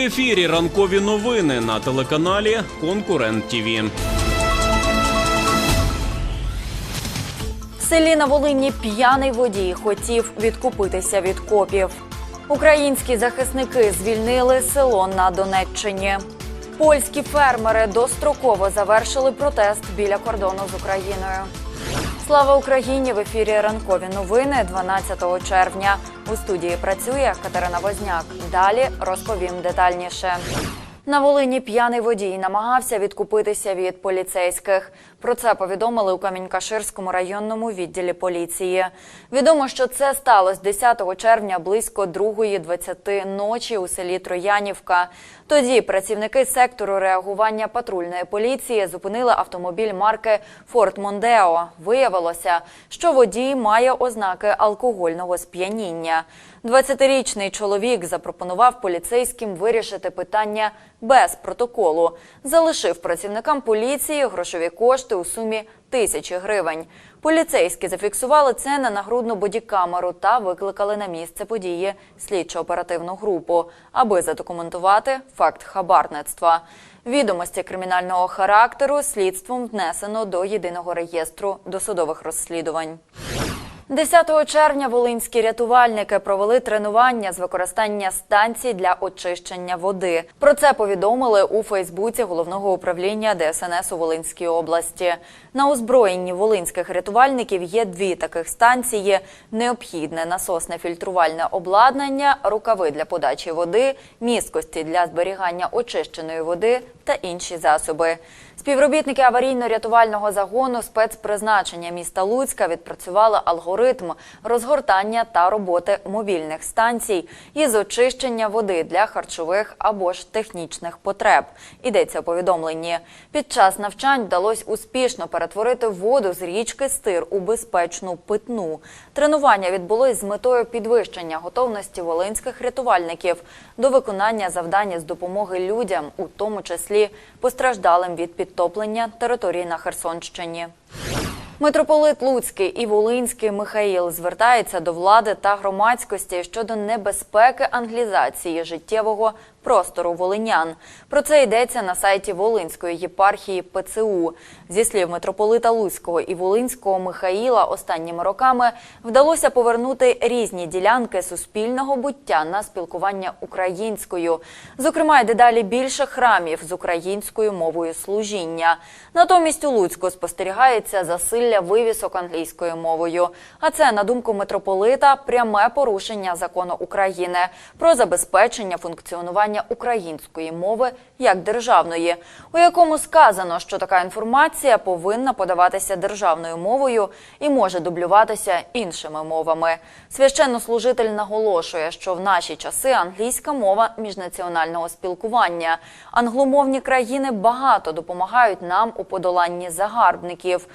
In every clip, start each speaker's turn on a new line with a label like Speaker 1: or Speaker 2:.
Speaker 1: Ефірі ранкові новини на телеканалі Конкурент ТІВІ.
Speaker 2: В селі на Волині п'яний водій хотів відкупитися від копів. Українські захисники звільнили село на Донеччині. Польські фермери достроково завершили протест біля кордону з Україною. Слава Україні! В ефірі ранкові новини 12 червня. У студії працює Катерина Возняк. Далі розповім детальніше. На Волині п'яний водій намагався відкупитися від поліцейських. Про це повідомили у Камінь-Каширському районному відділі поліції. Відомо, що це сталося 10 червня близько 2.20 ночі у селі Троянівка. Тоді працівники сектору реагування патрульної поліції зупинили автомобіль марки Форт Мондео. Виявилося, що водій має ознаки алкогольного сп'яніння. 20-річний чоловік запропонував поліцейським вирішити питання без протоколу. Залишив працівникам поліції грошові кошти у сумі тисячі гривень. Поліцейські зафіксували це на нагрудну бодікамеру та викликали на місце події слідчо-оперативну групу, аби задокументувати факт хабарництва. Відомості кримінального характеру слідством внесено до єдиного реєстру досудових розслідувань. 10 червня волинські рятувальники провели тренування з використання станцій для очищення води. Про це повідомили у Фейсбуці головного управління ДСНС у Волинській області. На озброєнні волинських рятувальників є дві таких станції: необхідне насосне фільтрувальне обладнання, рукави для подачі води, місткості для зберігання очищеної води та інші засоби. Співробітники аварійно-рятувального загону спецпризначення міста Луцька відпрацювали алгоритм розгортання та роботи мобільних станцій із очищення води для харчових або ж технічних потреб. Йдеться у повідомленні. Під час навчань вдалося успішно перетворити воду з річки Стир у безпечну питну. Тренування відбулось з метою підвищення готовності волинських рятувальників до виконання завдання з допомоги людям, у тому числі постраждалим від підтоплення території на Херсонщині. Митрополит Луцький і Волинський Михаїл звертається до влади та громадськості щодо небезпеки англізації життєвого простору волинян. Про це йдеться на сайті Волинської єпархії ПЦУ. Зі слів митрополита Луцького і Волинського Михаїла останніми роками вдалося повернути різні ділянки суспільного буття на спілкування українською. Зокрема, й дедалі більше храмів з українською мовою служіння. Натомість у Луцьку спостерігається засилля вивісок англійською мовою. А це, на думку митрополита, пряме порушення закону України про забезпечення функціонування української мови як державної, у якому сказано, що така інформація повинна подаватися державною мовою і може дублюватися іншими мовами. Священнослужитель наголошує, що в наші часи англійська мова міжнаціонального спілкування. Англомовні країни багато допомагають нам у подоланні загарбників.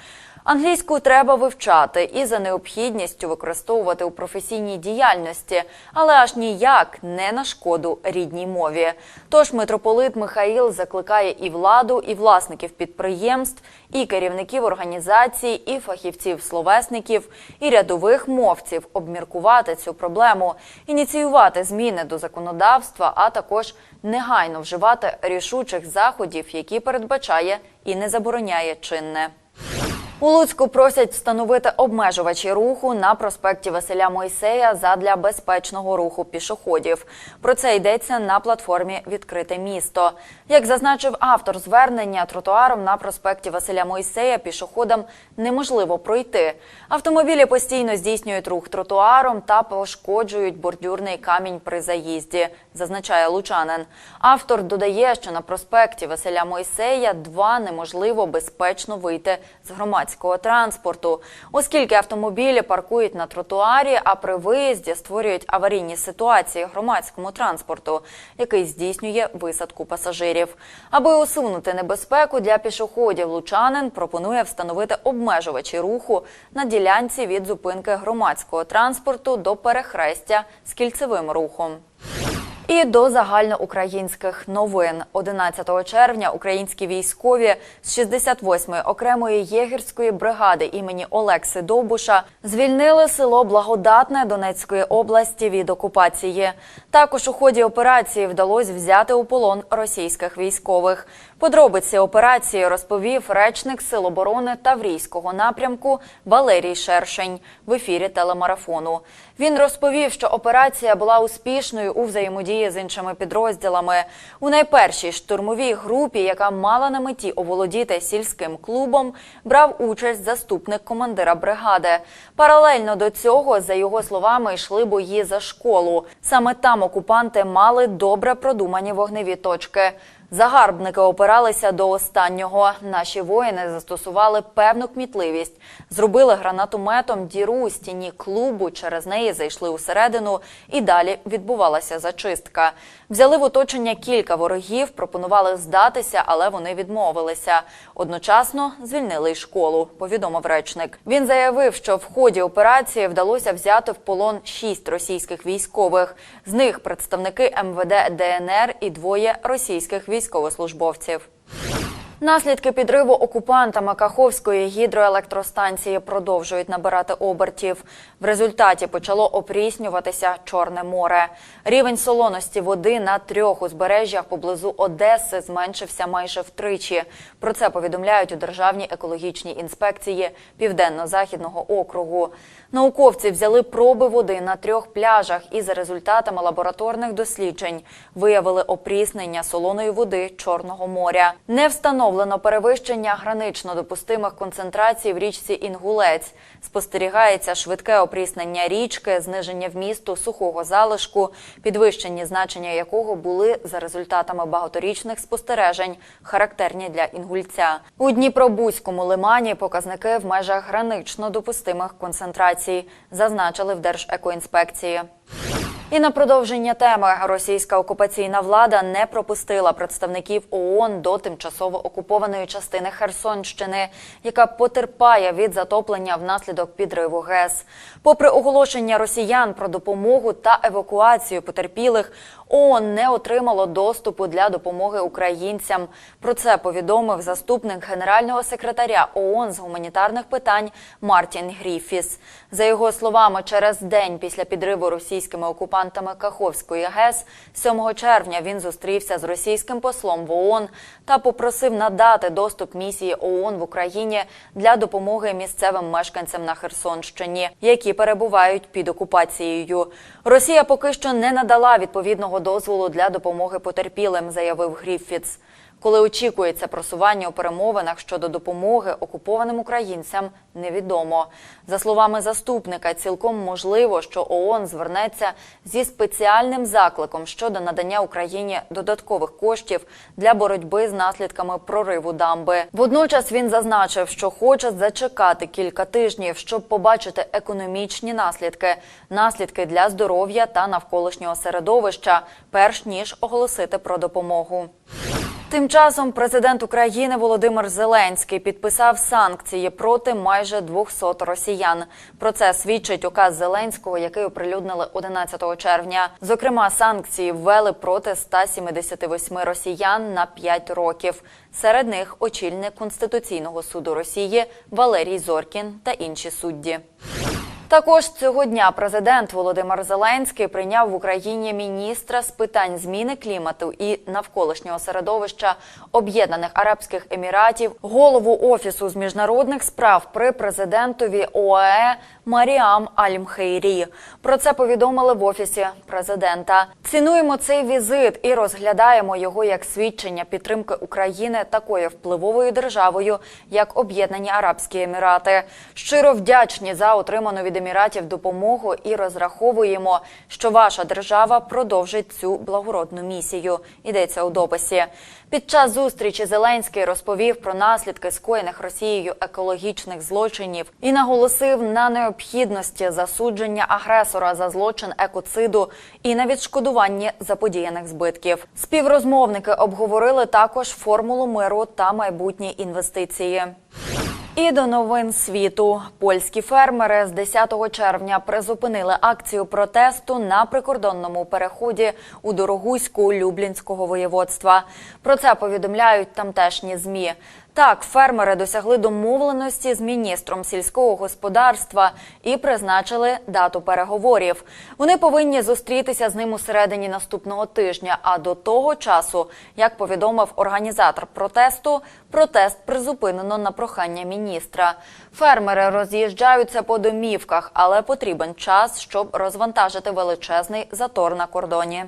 Speaker 2: Англійську треба вивчати і за необхідністю використовувати у професійній діяльності, але аж ніяк не на шкоду рідній мові. Тож митрополит Михаїл закликає і владу, і власників підприємств, і керівників організацій, і фахівців-словесників, і рядових мовців обміркувати цю проблему, ініціювати зміни до законодавства, а також негайно вживати рішучих заходів, які передбачає і не забороняє чинне. У Луцьку просять встановити обмежувачі руху на проспекті Василя Мойсея задля безпечного руху пішоходів. Про це йдеться на платформі Відкрите місто. Як зазначив автор звернення, тротуаром на проспекті Василя Мойсея пішоходам неможливо пройти. Автомобілі постійно здійснюють рух тротуаром та пошкоджують бордюрний камінь при заїзді, зазначає лучанин. Автор додає, що на проспекті Василя Мойсея два неможливо безпечно вийти з громадського транспорту, оскільки автомобілі паркують на тротуарі, а при виїзді створюють аварійні ситуації громадському транспорту, який здійснює висадку пасажирів. Аби усунути небезпеку для пішоходів, лучанин пропонує встановити обмежувачі руху на ділянці від зупинки громадського транспорту до перехрестя з кільцевим рухом. І до загальноукраїнських новин 11 червня українські військові з 68-ї окремої єгерської бригади імені Олекси Довбуша звільнили село Благодатне Донецької області від окупації. Також у ході операції вдалося взяти у полон російських військових. Подробиці операції розповів речник Сил оборони Таврійського напрямку Валерій Шершень в ефірі телемарафону. Він розповів, що операція була успішною у взаємодії з іншими підрозділами. У найпершій штурмовій групі, яка мала на меті оволодіти сільським клубом, брав участь заступник командира бригади. Паралельно до цього, за його словами, йшли бої за школу. Саме там окупанти мали добре продумані вогневі точки. Загарбники опиралися до останнього. Наші воїни застосували певну кмітливість, зробили гранатометом діру у стіні клубу. Через неї зайшли усередину, і далі відбувалася зачистка. Взяли в оточення кілька ворогів, пропонували здатися, але вони відмовилися. Одночасно звільнили й школу. Повідомив речник. Він заявив, що в ході операції вдалося взяти в полон шість російських військових. З них представники МВД ДНР і двоє російських військовослужбовців. Наслідки підриву окупантами Каховської гідроелектростанції продовжують набирати обертів. В результаті почало опріснюватися Чорне море. Рівень солоності води на трьох узбережжях поблизу Одеси зменшився майже втричі. Про це повідомляють у Державній екологічній інспекції Південно-Західного округу. Науковці взяли проби води на трьох пляжах і за результатами лабораторних досліджень виявили опріснення солоної води Чорного моря. Не встановлено перевищення гранично допустимих концентрацій в річці Інгулець. Спостерігається швидке опріснення річки, зниження вмісту сухого залишку, підвищені значення якого були за результатами багаторічних спостережень, характерні для інгульця. У Дніпробузькому лимані показники в межах гранично допустимих концентрацій, зазначили в Держекоінспекції. І на продовження теми російська окупаційна влада не пропустила представників ООН до тимчасово окупованої частини Херсонщини, яка потерпає від затоплення внаслідок підриву ГЕС. Попри оголошення росіян про допомогу та евакуацію потерпілих, ООН не отримало доступу для допомоги українцям. Про це повідомив заступник генерального секретаря ООН з гуманітарних питань Мартін Гріфіс. За його словами, через день після підриву російськими окупантами Каховської ГЕС, 7 червня він зустрівся з російським послом в ООН та попросив надати доступ місії ООН в Україні для допомоги місцевим мешканцям на Херсонщині, які перебувають під окупацією. Росія поки що не надала відповідного дозволу для допомоги потерпілим, заявив Гріфіц. Коли очікується просування у перемовинах щодо допомоги окупованим українцям, невідомо. За словами заступника, цілком можливо, що ООН звернеться зі спеціальним закликом щодо надання Україні додаткових коштів для боротьби з наслідками прориву дамби. Водночас він зазначив, що хоче зачекати кілька тижнів, щоб побачити економічні наслідки, наслідки для здоров'я та навколишнього середовища, перш ніж оголосити про допомогу. Тим часом президент України Володимир Зеленський підписав санкції проти майже 200 росіян. Про це свідчить указ Зеленського, який оприлюднили 11 червня. Зокрема, санкції ввели проти 178 росіян на 5 років. Серед них очільник Конституційного суду Росії Валерій Зоркін та інші судді. Також цього дня президент Володимир Зеленський прийняв в Україні міністра з питань зміни клімату і навколишнього середовища Об'єднаних Арабських Еміратів, голову офісу з міжнародних справ при президентові ОАЕ Маріам Аль-Мхейрі. Про це повідомили в офісі президента. Цінуємо цей візит і розглядаємо його як свідчення підтримки України такою впливовою державою, як Об'єднані Арабські Емірати. Щиро вдячні за отриману від еміратів допомогу і розраховуємо, що ваша держава продовжить цю благородну місію. Йдеться у дописі. Під час зустрічі Зеленський розповів про наслідки скоєних Росією екологічних злочинів і наголосив на необхідності засудження агресора за злочин екоциду і на відшкодуванні заподіяних збитків. Співрозмовники обговорили також формулу миру та майбутні інвестиції. І до новин світу польські фермери з 10 червня призупинили акцію протесту на прикордонному переході у Дорогуську Люблінського воєводства. Про це повідомляють тамтешні змі. Так, фермери досягли домовленості з міністром сільського господарства і призначили дату переговорів. Вони повинні зустрітися з ним у середині наступного тижня. А до того часу, як повідомив організатор протесту, протест призупинено на прохання міністра. Фермери роз'їжджаються по домівках, але потрібен час, щоб розвантажити величезний затор на кордоні.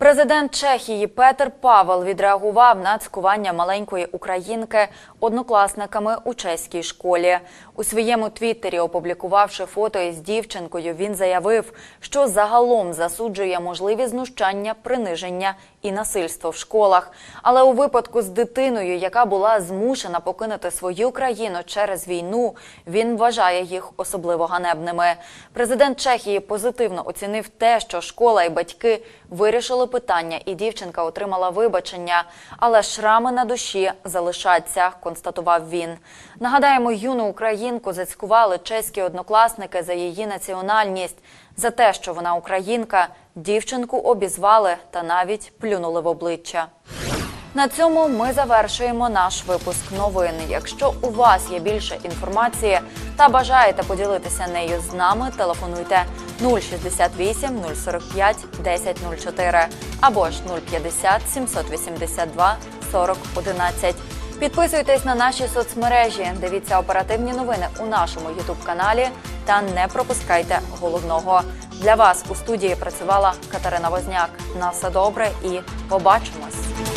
Speaker 2: Президент Чехії Петер Павел відреагував на цькування маленької українки однокласниками у чеській школі. У своєму твіттері, опублікувавши фото із дівчинкою, він заявив, що загалом засуджує можливі знущання, приниження і насильство в школах. Але у випадку з дитиною, яка була змушена покинути свою країну через війну, він вважає їх особливо ганебними. Президент Чехії позитивно оцінив те, що школа і батьки вирішили питання, і дівчинка отримала вибачення. Але шрами на душі залишаться, констатував він. Нагадаємо, юну українку зацькували чеські однокласники за її національність. За те, що вона українка, дівчинку обізвали та навіть плюнули в обличчя. На цьому ми завершуємо наш випуск новин. Якщо у вас є більше інформації та бажаєте поділитися нею з нами, телефонуйте 068 045 1004 або ж 050 782 40 11. Підписуйтесь на наші соцмережі, дивіться оперативні новини у нашому ютуб-каналі та не пропускайте головного. Для вас у студії працювала Катерина Возняк. На все добре і побачимось.